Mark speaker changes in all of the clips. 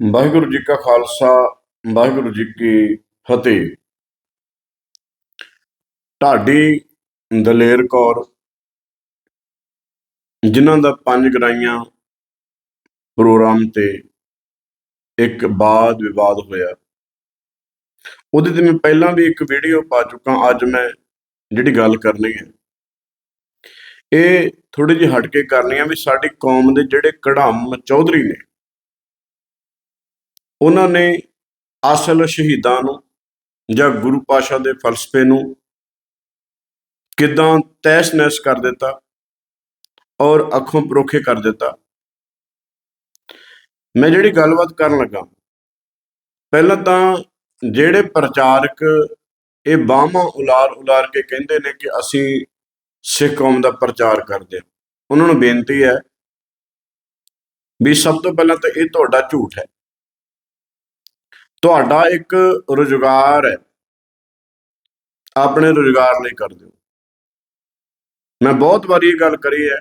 Speaker 1: ਵਾਹਿਗੁਰੂ ਜੀ ਕਾ ਖਾਲਸਾ, ਵਾਹਿਗੁਰੂ ਜੀ ਕੀ ਫਤਿਹ। ਢਾਡੀ ਦਲੇਰ ਕੌਰ, ਜਿਨ੍ਹਾਂ ਦਾ ਪੰਜ ਗਰਾਈਆਂ ਪ੍ਰੋਗਰਾਮ ਤੇ ਇੱਕ ਬਾਦ ਵਿਵਾਦ ਹੋਇਆ। ਉਹਦੇ ਤੇ ਮੈਂ ਪਹਿਲਾਂ ਵੀ ਇੱਕ ਵੀਡੀਓ ਪਾ ਚੁੱਕਾ, ਅੱਜ ਮੈਂ ਜਿਹੜੀ ਗੱਲ ਕਰਨੀ ਹੈ। ਇਹ ਥੋੜੀ ਜਿਹੀ ਹਟ ਕੇ ਕਰਨੀ ਆ ਵੀ ਸਾਡੀ ਕੌਮ ਦੇ ਜਿਹੜੇ ਕੜਾਮ ਚੌਧਰੀ ਨੇ ਉਹਨਾਂ ਨੇ ਅਸਲ ਸ਼ਹੀਦਾਂ ਨੂੰ ਜਾਂ ਗੁਰੂ ਪਾਸ਼ਾ ਦੇ ਫਲਸਫੇ ਨੂੰ ਕਿਦਾਂ ਤੈਸ਼-ਨੈਸ਼ ਕਰ ਦਿੱਤਾ ਔਰ ਅੱਖੋਂ ਪਰੋਖੇ ਕਰ ਦਿੱਤਾ। ਮੈਂ ਜਿਹੜੀ ਗੱਲਬਾਤ ਕਰਨ ਲੱਗਾ, ਪਹਿਲਾਂ ਤਾਂ ਜਿਹੜੇ ਪ੍ਰਚਾਰਕ ਇਹ ਬਾਹਾਂ ਉਲਾਰ ਉਲਾਰ ਕੇ ਕਹਿੰਦੇ ਨੇ ਕਿ ਅਸੀਂ ਸਿੱਖ ਕੌਮ ਦਾ ਪ੍ਰਚਾਰ ਕਰਦੇ ਹਾਂ, ਉਹਨਾਂ ਨੂੰ ਬੇਨਤੀ ਹੈ ਵੀ ਸਭ ਤੋਂ ਪਹਿਲਾਂ ਤਾਂ ਇਹ ਤੁਹਾਡਾ ਝੂਠ ਹੈ। ਤੁਹਾਡਾ ਇੱਕ ਰੁਜ਼ਗਾਰ ਹੈ। ਆਪਣੇ ਰੁਜ਼ਗਾਰ ਲਈ ਕਰਦੇ ਹੋ ਮੈਂ ਬਹੁਤ ਵਾਰੀ ਇਹ ਗੱਲ ਕਰੀ ਹੈ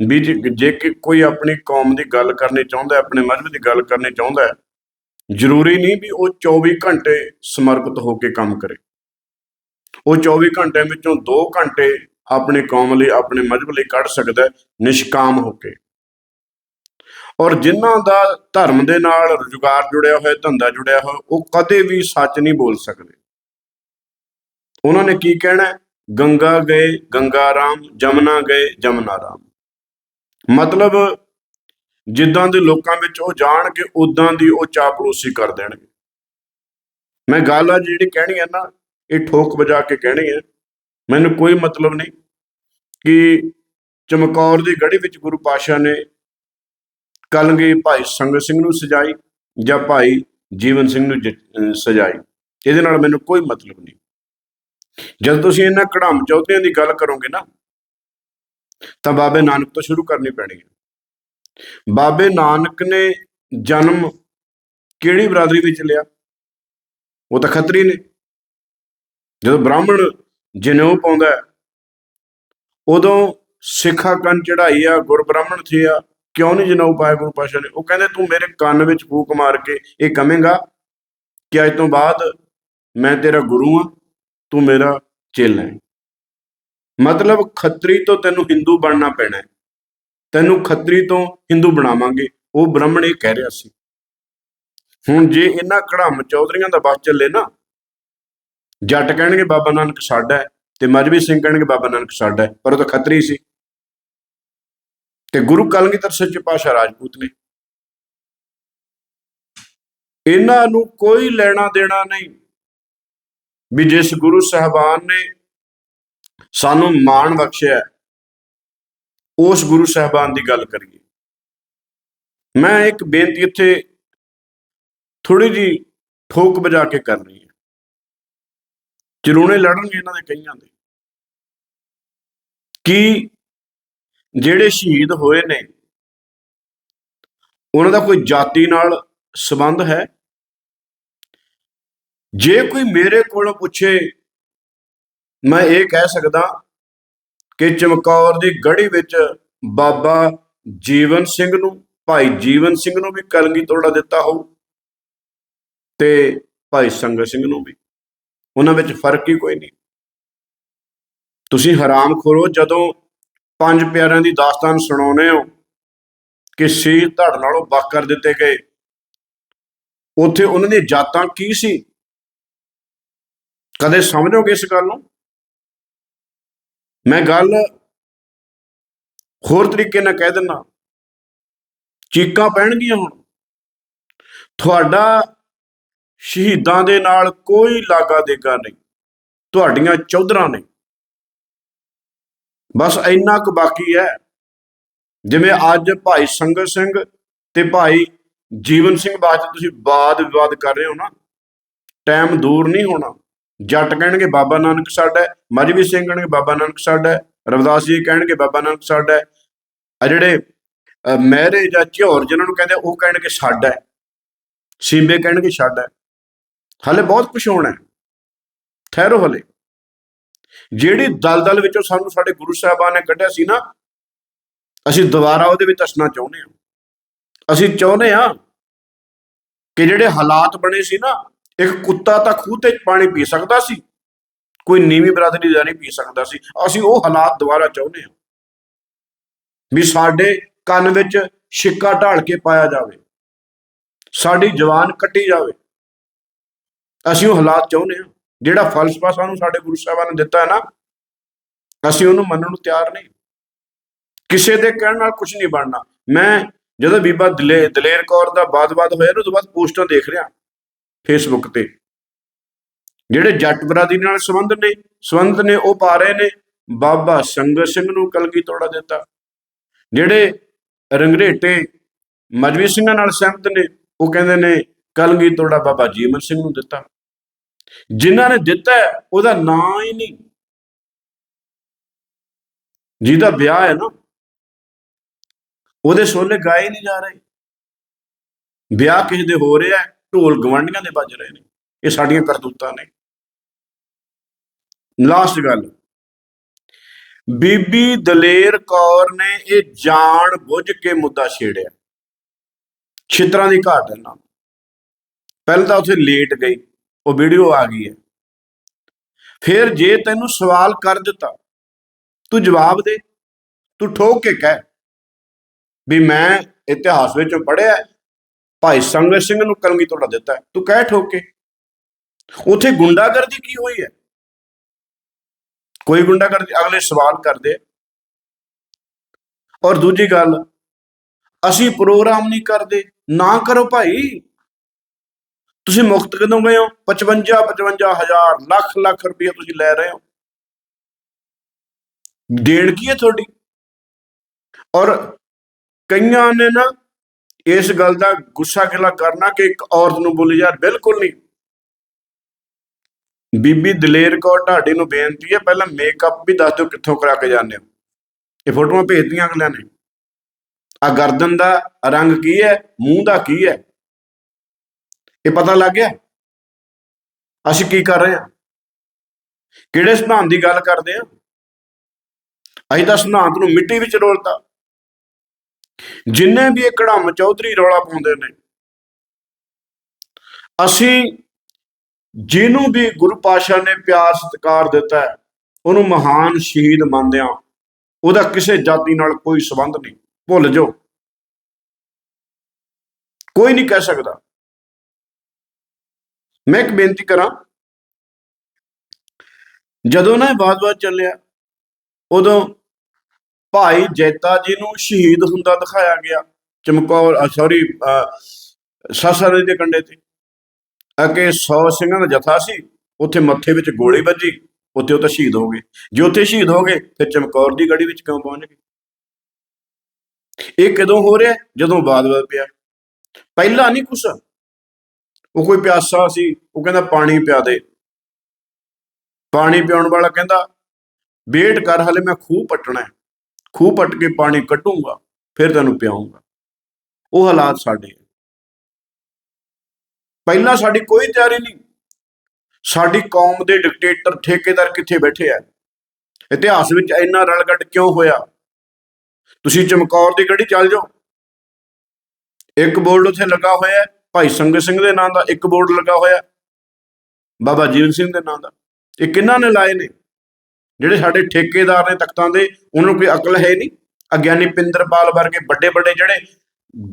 Speaker 1: ਵੀ ਜੇ ਜੇ ਕੋਈ ਆਪਣੀ ਕੌਮ ਦੀ ਗੱਲ ਕਰਨੀ ਚਾਹੁੰਦਾ ਆਪਣੇ ਮਜ਼ਹਬ ਦੀ ਗੱਲ ਕਰਨੀ ਚਾਹੁੰਦਾ ਜ਼ਰੂਰੀ ਨਹੀਂ ਵੀ ਉਹ 24 ਘੰਟੇ ਸਮਰਪਿਤ ਹੋ ਕੇ ਕੰਮ ਕਰੇ। ਉਹ 24 ਘੰਟਿਆਂ ਵਿੱਚੋਂ 2 ਘੰਟੇ ਆਪਣੀ ਕੌਮ ਲਈ, ਆਪਣੇ ਮਜ਼ਹਬ ਲਈ ਕੱਢ ਸਕਦਾ ਨਿਸ਼ਕਾਮ ਹੋ ਕੇ। ਔਰ ਜਿਨ੍ਹਾਂ ਦਾ ਧਰਮ ਦੇ ਨਾਲ ਰੁਜ਼ਗਾਰ ਜੁੜਿਆ ਹੋਇਆ, ਧੰਦਾ ਜੁੜਿਆ ਹੋਇਆ, ਉਹ ਕਦੇ ਵੀ ਸੱਚ ਨਹੀਂ ਬੋਲ ਸਕਦੇ। ਉਹਨਾਂ ਨੇ ਕੀ ਕਹਿਣਾ ਗੰਗਾ ਗਏ, ਗੰਗਾ ਰਾਮ, ਜਮਨਾ ਗਏ, ਜਮਨਾ ਰਾਮ। ਮਤਲਬ ਜਿੱਦਾਂ ਦੇ ਲੋਕਾਂ ਵਿੱਚ ਉਹ ਜਾਣਗੇ ਉਦਾਂ ਦੀ ਉਹ ਚਾਪਲੂਸੀ ਕਰ ਦੇਣਗੇ। ਮੈਂ ਗੱਲ ਆ ਜਿਹੜੀ ਕਹਿਣੀ ਹੈ ਨਾ, ਇਹ ਠੋਕ ਵਜਾ ਕੇ ਕਹਿਣੀ ਹੈ, ਮੈਨੂੰ ਕੋਈ ਮਤਲਬ ਨਹੀਂ ਕਿ ਚਮਕੌਰ ਦੀ ਗੜੀ ਵਿੱਚ ਗੁਰੂ ਪਾਸ਼ਾ ਨੇ ਕਲਗੀ ਭਾਈ ਸੰਗਤ ਸਿੰਘ ਨੂੰ ਸਜਾਈ ਜਾਂ ਭਾਈ ਜੀਵਨ ਸਿੰਘ ਨੂੰ ਜ- ਸਜਾਈ। ਇਹਦੇ ਨਾਲ ਮੈਨੂੰ ਕੋਈ ਮਤਲਬ ਨਹੀਂ। ਜਦ ਤੁਸੀਂ ਇਹਨਾਂ ਕੜਾਮ ਚੌਧਰੀਆਂ ਦੀ ਗੱਲ ਕਰੋਗੇ ਨਾ, ਤਾਂ ਬਾਬੇ ਨਾਨਕ ਤੋਂ ਸ਼ੁਰੂ ਕਰਨੀ ਪੈਣੀ ਹੈ। ਬਾਬੇ ਨਾਨਕ ਨੇ ਜਨਮ ਕਿਹੜੀ ਬਰਾਦਰੀ ਵਿੱਚ ਲਿਆ? ਉਹ ਤਾਂ ਖੱਤਰੀ ਨੇ। ਜਦੋਂ ਬ੍ਰਾਹਮਣ ਜਨੇਊ ਪਾਉਂਦਾ ਉਦੋਂ ਸਿੱਖਾ ਕੰਨ ਚੜਾਈ ਆ ਗੁਰ ਬ੍ਰਾਹਮਣ ਥੀ ਆ ਕਿਉਂ ਨਹੀਂ ਜਨੇਊ ਪਾਇਆ ਗੁਰੂ ਪਾਸ਼ਾ ਨੇ? ਉਹ ਕਹਿੰਦੇ, ਤੂੰ ਮੇਰੇ ਕੰਨ ਵਿੱਚ ਫੂਕ ਮਾਰ ਕੇ ਇਹ ਕਹੇਂਗਾ ਕਿ ਅੱਜ ਤੋਂ ਬਾਅਦ ਮੈਂ ਤੇਰਾ ਗੁਰੂ ਹਾਂ, ਤੂੰ ਮੇਰਾ ਚੇਲਾ ਹੈ। ਮਤਲਬ ਖੱਤਰੀ ਤੋਂ ਤੈਨੂੰ ਹਿੰਦੂ ਬਣਨਾ ਪੈਣਾ ਹੈ। ਤੈਨੂੰ ਖੱਤਰੀ ਤੋਂ ਹਿੰਦੂ ਬਣਾਵਾਂਗੇ। ਉਹ ਬ੍ਰਾਹਮਣ ਇਹ ਕਹਿ ਰਿਹਾ ਸੀ। ਹੁਣ ਜੇ ਇਹਨਾਂ ਕੜਾਮ ਚੌਧਰੀਆਂ ਦਾ ਬਸ ਚੱਲੇ ਨਾ, ਜੱਟ ਕਹਿਣਗੇ, ਬਾਬਾ ਨਾਨਕ ਸਾਡਾ ਹੈ ਤੇ ਮਜਬੀ ਸਿੰਘ ਕਹਿਣਗੇ, ਬਾਬਾ ਨਾਨਕ ਸਾਡਾ ਹੈ। ਪਰ ਉਹ ਤਾਂ ਖੱਤਰੀ ਸੀ। ਤੇ ਗੁਰੂ ਕਲਗੀਧਰ ਸੱਚੇ ਪਾਤਸ਼ਾਹ ਰਾਜਪੂਤ ਨੇ। ਇਹਨਾਂ ਨੂੰ ਕੋਈ ਲੈਣਾ ਦੇਣਾ ਨਹੀਂ। ਵੀ ਜਿਸ ਗੁਰੂ ਸਾਹਿਬਾਨ ਨੇ ਸਾਨੂੰ ਮਾਣ ਬਖਸ਼ਿਆ, ਉਸ ਗੁਰੂ ਸਾਹਿਬਾਨ ਦੀ ਗੱਲ ਕਰੀਏ। ਮੈਂ ਇੱਕ ਬੇਨਤੀ ਇੱਥੇ ਥੋੜੀ ਜੀ ਠੋਕ ਵਜਾ ਕੇ ਕਰ ਰਹੀ ਹਾਂ। ਚਿਰੂਣੇ ਲੜਨਗੇ ਇਹਨਾਂ ਦੇ ਕਈਆਂ ਦੇ। ਕਿ ਜਿਹੜੇ ਸ਼ਹੀਦ ਹੋਏ ਨੇ, ਉਹਨਾਂ ਦਾ ਕੋਈ ਜਾਤੀ ਨਾਲ ਸੰਬੰਧ ਹੈ? ਜੇ ਕੋਈ ਮੇਰੇ ਕੋਲੋਂ ਪੁੱਛੇ, ਮੈਂ ਇਹ ਕਹਿ ਸਕਦਾ ਕਿ ਚਮਕੌਰ ਦੀ ਗੜੀ ਵਿੱਚ ਬਾਬਾ ਜੀਵਨ ਸਿੰਘ ਨੂੰ, ਭਾਈ ਜੀਵਨ ਸਿੰਘ ਨੂੰ ਵੀ ਕਲਗੀ ਤੋੜਾ ਦਿੱਤਾ ਹੋਊ ਤੇ ਭਾਈ ਸੰਗਤ ਸਿੰਘ ਨੂੰ ਵੀ। ਉਹਨਾਂ ਵਿੱਚ ਫ਼ਰਕ ਹੀ ਕੋਈ ਨਹੀਂ। ਤੁਸੀਂ ਹਰਾਮ ਖੋਰੋ ਜਦੋਂ ਪੰਜ ਪਿਆਰਿਆਂ ਦੀ ਦਾਸਤਾਨ ਸੁਣਾਉਨੇ ਹੋ ਕਿ ਸੀਰ ਧੜ ਨਾਲੋਂ ਵੱਖ ਕਰ ਦਿੱਤੇ ਗਏ। ਉੱਥੇ ਉਹਨਾਂ ਦੀਆਂ ਜਾਤਾਂ ਕੀ ਸੀ? ਕਦੇ ਸਮਝੋਗੇ ਇਸ ਗੱਲ ਨੂੰ? ਮੈਂ ਗੱਲ ਹੋਰ ਤਰੀਕੇ ਨਾਲ ਕਹਿ ਦਿੰਦਾ। ਚੀਕਾਂ ਪੈਣਗੀਆਂ ਹੁਣ। ਤੁਹਾਡਾ ਸ਼ਹੀਦਾਂ ਦੇ ਨਾਲ ਕੋਈ ਲਾਗਾ ਦੇਗਾ ਨਹੀਂ। ਤੁਹਾਡੀਆਂ ਚੌਧਰਾਂ ਨੇ। ਬਸ ਇੰਨਾ ਕੁ ਬਾਕੀ ਹੈ। ਜਿਵੇਂ ਅੱਜ ਭਾਈ ਸੰਗਤ ਸਿੰਘ ਤੇ ਭਾਈ ਜੀਵਨ ਸਿੰਘ ਬਾਤ ਤੁਸੀਂ ਬਾਦ ਵਿਵਾਦ ਕਰ ਰਹੇ ਹੋ ਨਾ ਟਾਈਮ ਦੂਰ ਨਹੀਂ ਹੋਣਾ। ਜੱਟ ਕਹਿਣਗੇ ਬਾਬਾ ਨਾਨਕ ਸਾਡਾ ਹੈ, ਮਜਬੀ ਸਿੰਘ ਕਹਿਣਗੇ ਬਾਬਾ ਨਾਨਕ ਸਾਡਾ ਹੈ, ਰਵਿਦਾਸ ਜੀ ਕਹਿਣਗੇ ਬਾਬਾ ਨਾਨਕ ਸਾਡਾ ਹੈ। ਆ ਜਿਹੜੇ ਮਹਿਰੇ ਜਾਂ ਝਿਉਰ ਜਿਹਨਾਂ ਨੂੰ ਕਹਿੰਦੇ ਉਹ ਕਹਿਣਗੇ ਸਾਡਾ ਹੈ। ਸੀਬੇ ਕਹਿਣਗੇ ਸਾਡਾ ਹੈ। ਹਲੇ ਬਹੁਤ ਕੁਝ ਹੋਣਾ ਹੈ। ਠਹਿਰੋ ਹਲੇ। ਜਿਹੜੀ ਦਲਦਲ ਵਿੱਚੋਂ ਸਾਨੂੰ ਸਾਡੇ ਗੁਰੂ ਸਾਹਿਬਾਨ ਨੇ ਕੱਢਿਆ ਸੀ ਨਾ, ਅਸੀਂ ਦੁਬਾਰਾ ਉਹਦੇ ਵਿੱਚ ਅਸਣਾ ਚਾਹੁੰਦੇ ਹਾਂ। ਅਸੀਂ ਚਾਹੁੰਦੇ ਹਾਂ ਕਿ ਜਿਹੜੇ ਹਾਲਾਤ ਬਣੇ ਸੀ ਨਾ, ਇੱਕ ਕੁੱਤਾ ਤਾਂ ਖੂਹ ਤੇ ਪਾਣੀ ਪੀ ਸਕਦਾ ਸੀ, ਕੋਈ ਨੀਵੀਂ ਬਰਾਦਰੀ ਦਾ ਨਹੀਂ ਪੀ ਸਕਦਾ ਸੀ। ਅਸੀਂ ਉਹ ਹਾਲਾਤ ਦੁਬਾਰਾ ਚਾਹੁੰਦੇ ਹਾਂ ਵੀ ਸਾਡੇ ਕੰਨ ਵਿੱਚ ਛਿੱਕਾ ਢਾਲ ਕੇ ਪਾਇਆ ਜਾਵੇ, ਸਾਡੀ ਜਵਾਨ ਕੱਟੀ ਜਾਵੇ। ਅਸੀਂ ਉਹ ਹਾਲਾਤ ਚਾਹੁੰਦੇ ਹਾਂ। ਜਿਹੜਾ ਫਲਸਫਾ ਸਾਨੂੰ ਸਾਡੇ ਗੁਰੂ ਸਾਹਿਬਾਂ ਨੇ ਦਿੱਤਾ ਹੈ ਨਾ, ਅਸੀਂ ਉਹਨੂੰ ਮੰਨਣ ਨੂੰ ਤਿਆਰ ਨਹੀਂ। ਕਿਸੇ ਦੇ ਕਹਿਣ ਨਾਲ ਕੁਝ ਨਹੀਂ ਬਣਨਾ। ਮੈਂ ਜਦੋਂ ਬੀਬਾ ਦਲੇ ਦਲੇਰ ਕੌਰ ਦਾ ਬਾਦ-ਬਾਦ ਹੋਇਆ ਨਾ ਉਸ ਤੋਂ ਬਾਅਦ ਪੋਸਟਾਂ ਦੇਖ ਰਿਹਾ ਫੇਸਬੁੱਕ ਤੇ। ਜਿਹੜੇ ਜੱਟ ਬਰਾਦੀ ਨਾਲ ਸੰਬੰਧ ਨੇ ਸੰਬੰਧ ਨੇ, ਉਹ ਪਾ ਰਹੇ ਨੇ, ਬਾਬਾ ਸੰਗਤ ਸਿੰਘ ਨੂੰ ਕਲਗੀ ਤੋੜਾ ਦਿੱਤਾ। ਜਿਹੜੇ ਰੰਗਰੇਟੇ ਮਜਵੀ ਸਿੰਘਾਂ ਨਾਲ ਸਹਿਮਤ ਨੇ, ਉਹ ਕਹਿੰਦੇ ਨੇ, ਕਲਗੀ ਤੋੜਾ ਬਾਬਾ ਜੀਵਨ ਸਿੰਘ ਨੂੰ ਦਿੱਤਾ। ਜਿਨ੍ਹਾਂ ਨੇ ਦਿੱਤਾ ਹੈ, ਉਹਦਾ ਨਾਂ ਹੀ ਨਹੀਂ। ਜਿਹਦਾ ਵਿਆਹ ਹੈ ਨਾ ਉਹਦੇ ਸੋਲੇ ਗਾਏ ਨਹੀਂ ਜਾ ਰਹੇ। ਵਿਆਹ ਕਿਸੇ ਦੇ ਹੋ ਰਿਹਾ ਢੋਲ ਗਵੰਡੀਆਂ ਦੇ ਵੱਜ ਰਹੇ ਨੇ। ਇਹ ਸਾਡੀਆਂ ਕਰਤੂਤਾਂ ਨੇ। ਲਾਸਟ ਗੱਲ। ਬੀਬੀ ਦਲੇਰ ਕੌਰ ਨੇ ਇਹ ਜਾਣ ਬੁੱਝ ਕੇ ਮੁੱਦਾ ਛੇੜਿਆ। ਛਿੱਤਰਾਂ ਦੀ ਘਾਟ ਹੈ ਨਾ। ਪਹਿਲਾਂ ਤਾਂ ਉੱਥੇ ਲੇਟ ਗਈ। ਉਹ ਵੀਡੀਓ ਆ ਗਈ ਹੈ। ਫਿਰ ਜੇ ਤੈਨੂੰ ਸਵਾਲ ਕਰ ਦਿੱਤਾ, ਤੂੰ ਜਵਾਬ ਦੇ, ਤੂੰ ਠੋਕ ਕੇ ਕਹਿ ਵੀ ਮੈਂ ਇਤਿਹਾਸ ਵਿੱਚੋਂ ਪੜ੍ਹਿਆ ਭਾਈ ਸੰਗਤ ਸਿੰਘ ਨੂੰ ਕਲਮੀ ਤੋੜਾ ਦਿੱਤਾ ਤੂੰ ਕਹਿ ਠੋਕ ਕੇ। ਉਥੇ ਗੁੰਡਾਗਰਦੀ ਕੀ ਹੋਈ ਹੈ? ਕੋਈ ਗੁੰਡਾਗਰਦੀ, ਅਗਲੇ ਸਵਾਲ ਕਰਦੇ ਔਰ ਦੂਜੀ ਗੱਲ, ਅਸੀਂ ਪ੍ਰੋਗਰਾਮ ਨਹੀਂ ਕਰਦੇ, ਨਾ ਕਰੋ ਭਾਈ। ਤੁਸੀਂ ਮੁਕਤ ਕਦੋਂ ਗਏ ਹੋ? 55 55 ਹਜ਼ਾਰ, ਲੱਖ ਲੱਖ ਰੁਪਏ ਤੁਸੀਂ ਲੈ ਰਹੇ ਹੋ। ਦੇਣ ਕੀ ਹੈ ਤੁਹਾਡੀ? ਔਰ ਕਈਆਂ ਨੇ ਨਾ ਇਸ ਗੱਲ ਦਾ ਗੁੱਸਾ ਖਿਲਾ ਕਰਨਾ ਕਿ ਇੱਕ ਔਰਤ ਨੂੰ ਬੋਲੀ ਯਾਰ ਬਿਲਕੁਲ ਨਹੀਂ। ਬੀਬੀ ਦਲੇਰ ਕੌਰ ਢਾਡੀ ਨੂੰ ਬੇਨਤੀ ਹੈ, ਪਹਿਲਾਂ ਮੇਕਅਪ ਵੀ ਦੱਸ ਦਿਓ ਕਿੱਥੋਂ ਕਰਾ ਕੇ ਜਾਂਦੇ ਹੋ। ਇਹ ਫੋਟੋਆਂ ਭੇਜਦੀਆਂ ਅਗਲਿਆਂ ਨੇ। ਆ ਗਰਦਨ ਦਾ ਰੰਗ ਕੀ ਹੈ? ਮੂੰਹ ਦਾ ਕੀ ਹੈ? ਇਹ ਪਤਾ ਲੱਗ ਗਿਆ? ਅਸੀਂ ਕੀ ਕਰ ਰਹੇ ਹਾਂ? ਕਿਹੜੇ ਸਿਧਾਂਤ ਦੀ ਗੱਲ ਕਰਦੇ ਹਾਂ? ਅਸੀਂ ਤਾਂ ਸਿਧਾਂਤ ਨੂੰ ਮਿੱਟੀ ਵਿੱਚ ਰੋਲਤਾ। ਜਿੰਨੇ ਵੀ ਇਹ ਕੜਮ ਚੌਧਰੀ ਰੌਲਾ ਪਾਉਂਦੇ ਨੇ, ਅਸੀਂ ਜਿਹਨੂੰ ਵੀ ਗੁਰੂ ਪਾਸ਼ਾ ਨੇ ਪਿਆਰ ਸਤਿਕਾਰ ਦਿੱਤਾ ਹੈ, ਉਹਨੂੰ ਮਹਾਨ ਸ਼ਹੀਦ ਮੰਨਦੇ ਹਾਂ। ਉਹਦਾ ਕਿਸੇ ਜਾਤੀ ਨਾਲ ਕੋਈ ਸੰਬੰਧ ਨਹੀਂ। ਭੁੱਲ ਜਾਓ। ਕੋਈ ਨਹੀਂ ਕਹਿ ਸਕਦਾ। ਮੈਂ ਇੱਕ ਬੇਨਤੀ ਕਰਾਂ, ਜਦੋਂ ਨਾ ਇਹ ਬਾਤ-ਬਾਤ ਚੱਲਿਆ, ਉਦੋਂ ਭਾਈ ਜੈਤਾ ਜੀ ਨੂੰ ਸ਼ਹੀਦ ਹੁੰਦਾ ਦਿਖਾਇਆ ਗਿਆ, ਚਮਕੌਰ ਸੌਰੀ ਸਾਸਾ ਨਦੀ ਦੇ ਕੰਢੇ ਤੇ। ਅਕੇ 100 ਸਿੰਘਾਂ ਦਾ ਜਥਾ ਸੀ, ਉੱਥੇ ਮੱਥੇ ਵਿੱਚ ਗੋਲੀ ਵੱਜੀ, ਉੱਥੇ ਉਹ ਤਾਂ ਸ਼ਹੀਦ ਹੋ ਗਏ। ਜੇ ਉੱਥੇ ਸ਼ਹੀਦ ਹੋ ਗਏ, ਫਿਰ ਚਮਕੌਰ ਦੀ ਗੜੀ ਵਿੱਚ ਕਿਉਂ ਪਹੁੰਚ ਗਏ? ਇਹ ਕਦੋਂ ਹੋ ਰਿਹਾ? ਜਦੋਂ ਬਾਦ-ਬਾਦ ਪਿਆ। ਪਹਿਲਾਂ ਨਹੀਂ ਕੁਛ। ਉਹ ਕੋਈ ਪਿਆਸਾ ਸੀ, ਉਹ ਕਹਿੰਦਾ ਪਾਣੀ ਪਿਆ ਦੇ। ਪਾਣੀ ਪਿਉਣ ਵਾਲਾ ਕਹਿੰਦਾ, ਵੇਟ ਕਰ, ਹਲੇ ਮੈਂ ਖੂਹ ਪੱਟਣਾ ਹੈ। ਖੂਹ ਪੱਟ ਕੇ ਪਾਣੀ ਕੱਢੂੰਗਾ, ਫਿਰ ਤੈਨੂੰ ਪਿਆਉਂਗਾ। ਉਹ ਹਾਲਾਤ ਸਾਡੇ ਹੈ। ਪਹਿਲਾਂ ਸਾਡੀ ਕੋਈ ਤਿਆਰੀ ਨਹੀਂ। ਸਾਡੀ ਕੌਮ ਦੇ ਡਿਕਟੇਟਰ, ਠੇਕੇਦਾਰ ਕਿੱਥੇ ਬੈਠੇ ਆ? ਇਤਿਹਾਸ ਵਿੱਚ ਇੰਨਾ ਰਲਗੱਟ ਕਿਉਂ ਹੋਇਆ? ਤੁਸੀਂ ਚਮਕੌਰ ਦੀ ਗੜੀ ਚੱਲ ਜਾਓ। ਇੱਕ ਬੋਰਡ ਉੱਥੇ ਲੱਗਾ ਹੋਇਆ ਹੈ। ਭਾਈ ਸੰਗਤ ਸਿੰਘ ਦੇ ਨਾਂ ਦਾ ਇੱਕ ਬੋਰਡ ਲੱਗਾ ਹੋਇਆ। ਬਾਬਾ ਜੀਵਨ ਸਿੰਘ ਦੇ ਨਾਂ ਦਾ। ਇਹ ਕਿਹਨਾਂ ਨੇ ਲਾਏ ਨੇ? ਜਿਹੜੇ ਸਾਡੇ ਠੇਕੇਦਾਰ ਨੇ ਤਖਤਾਂ ਦੇ, ਉਹਨਾਂ ਨੂੰ ਕੋਈ ਅਕਲ ਹੈ ਨਹੀਂ। ਅਗਿਆਨੀ ਪਿੰਦਰਪਾਲ ਵਰਗੇ ਵੱਡੇ ਵੱਡੇ ਜਿਹੜੇ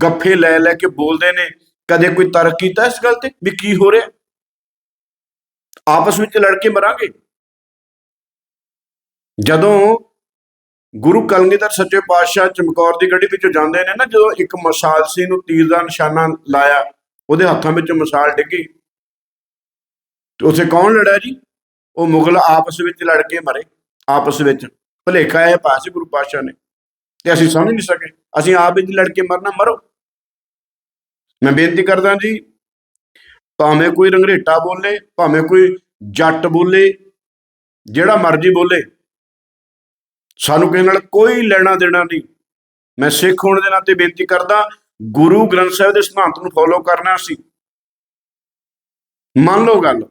Speaker 1: ਗੱਫੇ ਲੈ ਲੈ ਕੇ ਬੋਲਦੇ ਨੇ, ਕਦੇ ਕੋਈ ਤਰਕ ਕੀਤਾ ਇਸ ਗੱਲ ਤੇ ਵੀ ਕੀ ਹੋ ਰਿਹਾ? ਆਪਸ ਵਿੱਚ ਲੜ ਕੇ ਮਰਾਂਗੇ। ਜਦੋਂ ਗੁਰੂ ਕਲਗੀਧਰ ਸੱਚੇ ਪਾਤਸ਼ਾਹ ਚਮਕੌਰ ਦੀ ਗੱਡੀ ਵਿੱਚੋਂ ਜਾਂਦੇ ਨੇ ਨਾ, ਜਦੋਂ ਇੱਕ ਮਸਾਲ ਸੀ ਨੂੰ ਤੀਰ ਦਾ ਨਿਸ਼ਾਨਾ ਲਾਇਆ ਉਹਦੇ ਹੱਥਾਂ ਵਿੱਚ ਮਸਾਲ ਡਿੱਗੀ। ਤੇ ਉਥੇ ਕੌਣ ਲੜਿਆ ਜੀ? ਉਹ ਮੁਗਲ ਆਪਸ ਵਿੱਚ ਲੜ ਕੇ ਮਰੇ। ਆਪਸ ਵਿੱਚ ਭਲੇਖਾ ਇਹ ਪਾਸ ਗੁਰੂ ਪਾਤਸ਼ਾਹ ਨੇ ਤੇ ਅਸੀਂ ਸਮਝ ਨਹੀਂ ਸਕੇ। ਅਸੀਂ ਆਪ ਵਿੱਚ ਲੜ ਕੇ ਮਰਨਾ, ਮਰੋ। ਮੈਂ ਬੇਨਤੀ ਕਰਦਾ ਜੀ, ਭਾਵੇਂ ਕੋਈ ਰੰਗਰੇਟਾ ਬੋਲੇ, ਭਾਵੇਂ ਕੋਈ ਜੱਟ ਬੋਲੇ, ਜਿਹੜਾ ਮਰਜ਼ੀ ਬੋਲੇ, ਸਾਨੂੰ ਕਿਸੇ ਨਾਲ ਕੋਈ ਲੈਣਾ ਦੇਣਾ ਨਹੀਂ। ਮੈਂ ਸਿੱਖ ਹੋਣ ਦੇ ਨਾਤੇ ਬੇਨਤੀ ਕਰਦਾ ਗੁਰੂ ਗ੍ਰੰਥ ਸਾਹਿਬ ਦੇ ਸਿਧਾਂਤ ਨੂੰ ਫੋਲੋ ਕਰਨਾ ਸੀ। ਮੰਨ ਲਓ ਗੱਲ,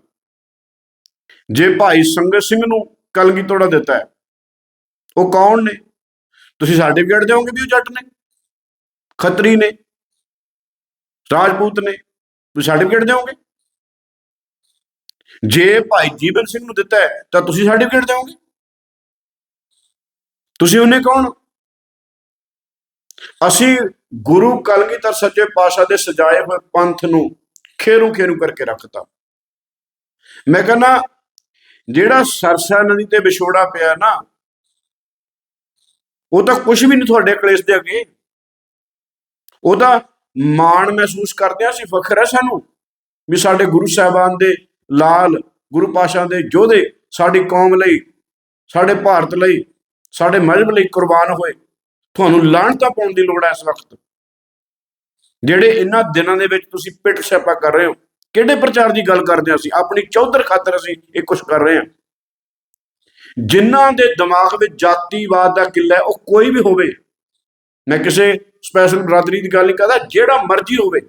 Speaker 1: ਜੇ ਭਾਈ ਸੰਗਤ ਸਿੰਘ ਨੂੰ ਕਲਗੀ ਤੋੜਾ ਦਿੱਤਾ ਹੈ, ਉਹ ਕੌਣ ਨੇ? ਤੁਸੀਂ ਸਰਟੀਫਿਕੇਟ ਦਿਓਗੇ ਵੀ ਉਹ ਜੱਟ ਨੇ, ਖੱਤਰੀ ਨੇ, ਰਾਜਪੂਤ ਨੇ, ਤੁਸੀਂ ਸਰਟੀਫਿਕੇਟ ਦਿਓਗੇ ਜੇ ਭਾਈ ਜੀਵਨ ਸਿੰਘ ਨੂੰ ਦਿੱਤਾ ਹੈ, ਤਾਂ ਤੁਸੀਂ ਸਰਟੀਫਿਕੇਟ ਦਿਓਗੇ ਤੁਸੀਂ ਉਹਨੇ ਕੌਣ? ਅਸੀਂ ਗੁਰੂ ਕਲਗੀਧਰ ਸੱਚੇ ਪਾਤਸ਼ਾਹ ਦੇ ਸਜਾਏ ਹੋਏ ਪੰਥ ਨੂੰ ਖੇਰੂ ਖੇਰੂ ਕਰਕੇ ਰੱਖਤਾ। ਮੈਂ ਕਹਿੰਦਾ, ਜਿਹੜਾ ਸਰਸਾ ਨਦੀ ਤੇ ਵਿਛੋੜਾ ਪਿਆ ਨਾ, ਉਹ ਤਾਂ ਕੁਝ ਵੀ ਨਹੀਂ ਤੁਹਾਡੇ ਕਲੇਸ਼ ਦੇ ਅੱਗੇ। ਉਹਦਾ ਮਾਣ ਮਹਿਸੂਸ ਕਰਦੇ ਆ ਅਸੀਂ, ਫਖਰ ਹੈ ਸਾਨੂੰ ਵੀ ਸਾਡੇ ਗੁਰੂ ਸਾਹਿਬਾਨ ਦੇ ਲਾਲ, ਗੁਰੂ ਪਾਸ਼ਾ ਦੇ ਯੋਧੇ ਸਾਡੀ ਕੌਮ ਲਈ, ਸਾਡੇ ਭਾਰਤ ਲਈ, ਸਾਡੇ ਮਜ਼ਹਬ ਲਈ ਕੁਰਬਾਨ ਹੋਏ। ਤੁਹਾਨੂੰ ਲਾਹਣਤਾ ਪਾਉਣ ਦੀ ਲੋੜ ਹੈ ਇਸ ਵਕਤ। ਜਿਹੜੇ ਇਹਨਾਂ ਦਿਨਾਂ ਦੇ ਵਿੱਚ ਤੁਸੀਂ ਪਿੱਟ ਛਾਪਾ ਕਰ ਰਹੇ ਹੋ, ਕਿਹੜੇ ਪ੍ਰਚਾਰ ਦੀ ਗੱਲ ਕਰਦੇ ਹਾਂ ਅਸੀਂ? ਆਪਣੀ ਚੌਧਰ ਖਾਤਰ ਅਸੀਂ ਇਹ ਕੁਝ ਕਰ ਰਹੇ ਹਾਂ। ਜਿਨ੍ਹਾਂ ਦੇ ਦਿਮਾਗ ਵਿੱਚ ਜਾਤੀਵਾਦ ਦਾ ਕਿੱਲਾ ਉਹ ਕੋਈ ਵੀ ਹੋਵੇ, ਮੈਂ ਕਿਸੇ ਸਪੈਸ਼ਲ ਬਰਾਦਰੀ ਦੀ ਗੱਲ ਨਹੀਂ ਕਰਦਾ, ਜਿਹੜਾ ਮਰਜ਼ੀ ਹੋਵੇ,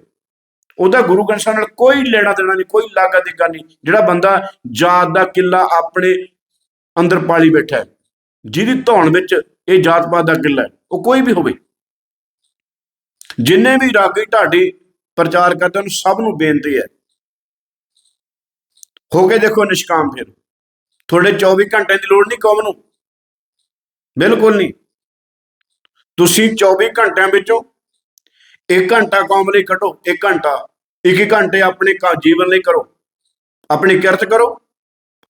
Speaker 1: ਉਹਦਾ ਗੁਰੂ ਗ੍ਰੰਥ ਸਾਹਿਬ ਨਾਲ ਕੋਈ ਲੈਣਾ ਦੇਣਾ ਨਹੀਂ, ਕੋਈ ਲਾਗਾ ਦੇਗਾ ਨਹੀਂ, ਜਿਹੜਾ ਬੰਦਾ ਜਾਤ ਦਾ ਕਿੱਲਾ ਆਪਣੇ ਅੰਦਰ ਪਾਲੀ ਬੈਠਾ ਹੈ, ਜਿਹਦੀ ਧੌਣ ਵਿੱਚ ਇਹ ਜਾਤ ਪਾਤ ਦਾ ਕਿੱਲਾ ਹੈ, ਉਹ ਕੋਈ ਵੀ ਹੋਵੇ। ਜਿੰਨੇ ਵੀ ਰਾਗੀ ਢਾਡੀ ਪ੍ਰਚਾਰ ਕਰਦੇ ਹਨ ਸਭ ਨੂੰ ਬੇਨਤੀ ਹੈ। ਹੋ ਕੇ ਦੇਖੋ ਨਿਸ਼ਕਾਮ ਫਿਰ। ਤੁਹਾਡੇ 24 ਘੰਟੇ ਦੀ ਲੋੜ ਨਹੀਂ ਕੌਮ ਨੂੰ। ਬਿਲਕੁਲ ਨਹੀਂ। ਤੁਸੀਂ 24 ਘੰਟਿਆਂ ਵਿੱਚੋਂ 1 ਘੰਟਾ ਕੌਮ ਲਈ ਕੱਢੋ 1 ਘੰਟਾ। 1 ਘੰਟੇ ਆਪਣੇ ਕਾ ਜੀਵਨ ਲਈ ਕਰੋ। ਆਪਣੀ ਕਿਰਤ ਕਰੋ,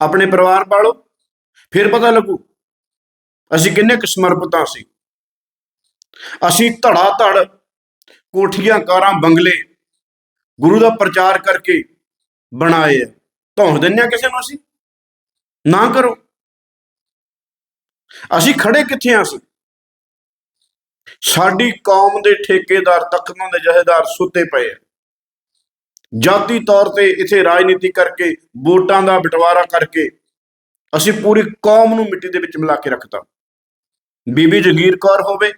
Speaker 1: ਆਪਣੇ ਪਰਿਵਾਰ ਪਾਲੋ। ਫਿਰ ਪਤਾ ਲੱਗੂ, ਅਸੀਂ ਕਿੰਨੇ ਕੁ ਸਮਰਪਿਤ ਹਾਂ ਸੀ। ਅਸੀਂ ਧੜਾ ਧੜ ਕੋਠੀਆਂ, ਕਾਰਾਂ, ਬੰਗਲੇ ਗੁਰੂ ਦਾ ਪ੍ਰਚਾਰ ਕਰਕੇ ਬਣਾਏ ਆ। ਧੌਣ ਦਿੰਨੇ ਆ ਕਿਸੇ ਨੂੰ ਅਸੀਂ? ਨਾ ਕਰੋ। ਅਸੀਂ ਖੜੇ ਕਿੱਥੇ ਆ ਅਸੀਂ? ਸਾਡੀ ਕੌਮ ਦੇ ਠੇਕੇਦਾਰ ਤਖਤਾਂ ਦੇ ਜਹੇਦਾਰ ਸੁੱਤੇ ਪਏ ਆ। ਜਾਤੀ ਤੌਰ ਤੇ ਇਥੇ ਰਾਜਨੀਤੀ ਕਰਕੇ, ਵੋਟਾਂ ਦਾ ਬਟਵਾਰਾ ਕਰਕੇ ਅਸੀਂ ਪੂਰੀ ਕੌਮ ਨੂੰ ਮਿੱਟੀ ਦੇ ਵਿੱਚ ਮਿਲਾ ਕੇ ਰੱਖਤਾ। ਬੀਬੀ ਜਗੀਰ ਕੌਰ ਹੋਵੇ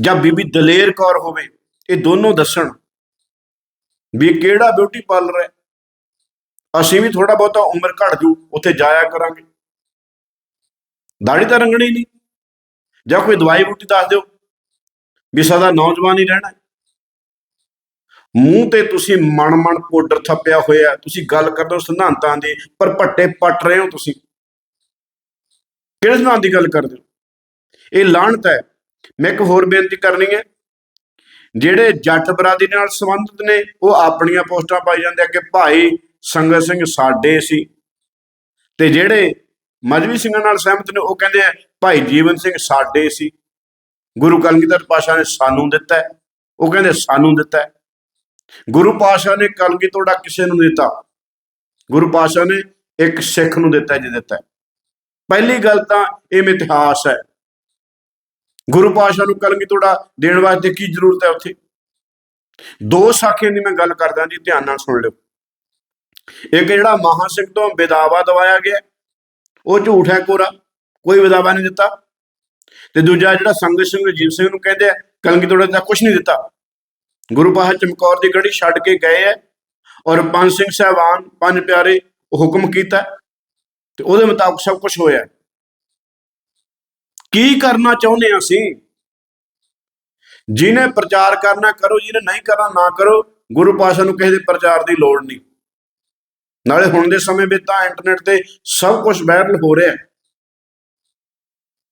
Speaker 1: ਜਾਂ ਬੀਬੀ ਦਲੇਰ ਕੌਰ ਹੋਵੇ, ਇਹ ਦੋਨੋਂ ਦੱਸਣ ਵੀ ਕਿਹੜਾ ਬਿਊਟੀ ਪਾਰਲਰ ਹੈ। ਅਸੀਂ ਵੀ ਥੋੜਾ ਬਹੁਤਾ ਉਮਰ ਘਟ ਜੂ, ਉੱਥੇ ਜਾਇਆ ਕਰਾਂਗੇ। ਦਾੜੀ ਤਾਂ ਰੰਗਣੀ ਨਹੀਂ। ਜਾਂ ਕੋਈ ਦਵਾਈ ਬੂਟੀ ਦੱਸ ਦਿਓ ਵੀ ਸਦਾ ਨੌਜਵਾਨ ਹੀ ਰਹਿਣਾ ਮੂੰਹ ਤੇ ਤੁਸੀਂ ਮਣ ਮਣ ਪਾਊਡਰ ਥੱਪਿਆ ਹੋਇਆ, ਤੁਸੀਂ ਗੱਲ ਕਰਦੇ ਹੋ ਸਿਧਾਂਤਾਂ ਦੀ, ਪਰ ਭੱਟੇ ਪੱਟ ਰਹੇ ਹੋ ਤੁਸੀਂ। ਕਿਹੜੇ ਸਿਧਾਂਤ ਦੀ ਗੱਲ ਕਰਦੇ ਹੋ? ਇਹ ਲਾਹਣਤ ਹੈ। ਮੈਂ ਇੱਕ ਹੋਰ ਬੇਨਤੀ ਕਰਨੀ ਹੈ। ਜਿਹੜੇ ਜੱਟ ਬਰਾਦੀ ਨਾਲ ਸੰਬੰਧਿਤ ਨੇ, ਉਹ ਆਪਣੀਆਂ ਪੋਸਟਾਂ ਪਾਈ ਜਾਂਦੇ ਆ ਕਿ ਭਾਈ ਸੰਗਤ ਸਿੰਘ ਸਾਡੇ ਸੀ। ਤੇ ਜਿਹੜੇ ਮਜਬੀ ਸਿੰਘਾਂ ਨਾਲ ਸਹਿਮਤ ਨੇ, ਉਹ ਕਹਿੰਦੇ ਆ, ਭਾਈ ਜੀਵਨ ਸਿੰਘ ਸਾਡੇ ਸੀ। ਗੁਰੂ ਕਲਗੀਧਰ ਪਾਸ਼ਾ ਨੇ ਸਾਨੂੰ ਦਿੱਤਾ ਉਹ ਕਹਿੰਦੇ ਸਾਨੂੰ ਦਿੱਤਾ ਗੁਰੂ ਪਾਸ਼ਾ ਨੇ ਕਲਗੀ ਤੋੜਾ ਕਿਸੇ ਨੂੰ ਦਿੱਤਾ। ਗੁਰੂ ਪਾਸ਼ਾ ਨੇ ਇੱਕ ਸਿੱਖ ਨੂੰ ਦਿੱਤਾ ਜੀ ਦਿੱਤਾ ਪਹਿਲੀ ਗੱਲ ਤਾਂ ਇਹ ਮਿਥਿਹਾਸ ਹੈ। ਗੁਰੂ ਪਾਸ਼ਾ ਨੂੰ ਕਲਗੀ ਤੋੜਾ ਦੇਣ ਵਾਸਤੇ ਕੀ ਜ਼ਰੂਰਤ ਹੈ ਉੱਥੇ? ਦੋ ਸਾਖੀਆਂ ਦੀ ਮੈਂ ਗੱਲ ਕਰਦਾ ਜੀ, ਧਿਆਨ ਨਾਲ ਸੁਣ ਲਿਓ। ਇੱਕ ਜਿਹੜਾ ਮਹਾ ਸਿੰਘ ਤੋਂ ਵਿਦਾਵਾ ਦਵਾਇਆ ਗਿਆ, ਉਹ ਝੂਠ ਹੈ ਕੋਰਾ, ਕੋਈ ਵਿਦਾਵਾ ਨਹੀਂ ਦਿੱਤਾ। ਤੇ ਦੂਜਾ ਜਿਹੜਾ ਸੰਗਤ ਸਿੰਘ ਰਜੀਵ ਸਿੰਘ ਨੂੰ ਕਹਿੰਦੇ ਆ ਕਲਗੀ ਤੋੜਾ ਦਾ ਕੁਝ ਨਹੀਂ ਦਿੱਤਾ। ਗੁਰੂ ਪਾਸ਼ਾ ਚਮਕੌਰ ਦੀ ਗੜੀ ਛੱਡ ਕੇ ਗਏ ਹੈ ਔਰ ਪੰਜ ਸਿੰਘ ਸਾਹਿਬਾਨ, ਪੰਜ ਪਿਆਰੇ ਹੁਕਮ ਕੀਤਾ। ਤੇ ਉਹਦੇ ਮੁਤਾਬਕ ਸਭ ਕੁਝ ਹੋਇਆ। ਕੀ ਕਰਨਾ ਚਾਹੁੰਦੇ ਹਾਂ ਅਸੀਂ? ਜਿਹਨੇ ਪ੍ਰਚਾਰ ਕਰਨਾ ਕਰੋ, ਜਿਹਨੇ ਨਹੀਂ ਕਰਨਾ ਨਾ ਕਰੋ, ਗੁਰੂ ਪਾਸ਼ਾ ਨੂੰ ਕਿਸੇ ਦੇ ਪ੍ਰਚਾਰ ਦੀ ਲੋੜ ਨਹੀਂ। ਨਾਲੇ ਹੁਣ ਦੇ ਸਮੇਂ ਵਿੱਚ ਤਾਂ ਇੰਟਰਨੈਟ ਤੇ ਸਭ ਕੁਝ ਵਾਇਰਲ ਹੋ ਰਿਹਾ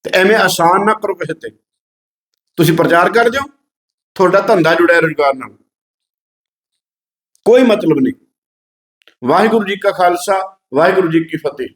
Speaker 1: ਤੇ ਐਵੇਂ ਆਸਾਨ ਨਾ ਕਰੋ ਕਿਸੇ ਤੇ। ਤੁਸੀਂ ਪ੍ਰਚਾਰ ਕਰ ਦਿਓ ਤੁਹਾਡਾ ਧੰਦਾ ਜੁੜਿਆ ਰੁਜ਼ਗਾਰ ਨਾਲ। ਕੋਈ ਮਤਲਬ ਨਹੀਂ। ਵਾਹਿਗੁਰੂ ਜੀ ਕਾ ਖਾਲਸਾ, ਵਾਹਿਗੁਰੂ ਜੀ ਕੀ ਫਤਿਹ।